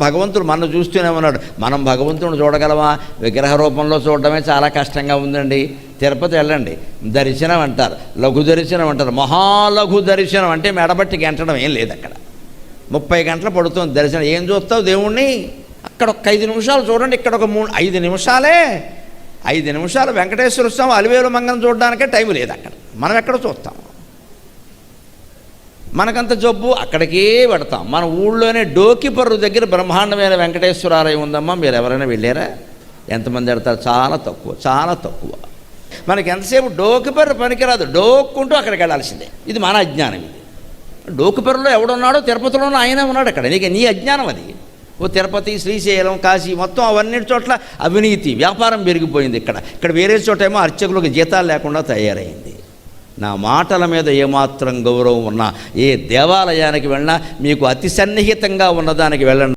భగవంతుడు మనం చూస్తూనే ఉన్నాడు. మనం భగవంతుడిని చూడగలమా? విగ్రహ రూపంలో చూడడమే చాలా కష్టంగా ఉందండి. తిరుపతి వెళ్ళండి. దర్శనం అంటారు. లఘు దర్శనం అంటారు. మహాలఘు దర్శనం అంటే మెడబట్టి గెంటడం ఏం లేదు అక్కడ. ముప్పై గంటలు పడుతుంది దర్శనం. ఏం చూస్తావు దేవుణ్ణి? అక్కడ ఒక ఐదు నిమిషాలు చూడండి. ఇక్కడ ఒక మూడు ఐదు నిమిషాలే. ఐదు నిమిషాలు వెంకటేశ్వర స్వామి అలివేలు మంగం చూడడానికే టైం లేదు అక్కడ. మనం ఎక్కడ చూస్తాం? మనకంత జబ్బు అక్కడికే పెడతాం. మన ఊళ్ళోనే డోకిపర్రు దగ్గర బ్రహ్మాండమైన వెంకటేశ్వరాలయం ఉందమ్మా మీరు ఎవరైనా వెళ్ళారా? ఎంతమంది వెళ్తారు? చాలా తక్కువ చాలా తక్కువ. మనకి ఎంతసేపు డోకిపర్రు పనికిరాదు. డోక్కుంటూ అక్కడికి వెళ్ళాల్సిందే. ఇది మన అజ్ఞానం ఇది. డోకిపర్రులో ఎవడున్నాడో తిరుపతిలోనూ ఆయనే ఉన్నాడు అక్కడ. నీకు నీ అజ్ఞానం అది. ఓ తిరుపతి శ్రీశైలం కాశీ మొత్తం అవన్నీ చోట్ల అవినీతి వ్యాపారం పెరిగిపోయింది ఇక్కడ. ఇక్కడ వేరే చోట ఏమో అర్చకులకు జీతాలు లేకుండా తయారైంది. నా మాటల మీద ఏమాత్రం గౌరవం ఉన్నా ఏ దేవాలయానికి వెళ్ళినా మీకు అతి సన్నిహితంగా ఉన్నదానికి వెళ్ళండి.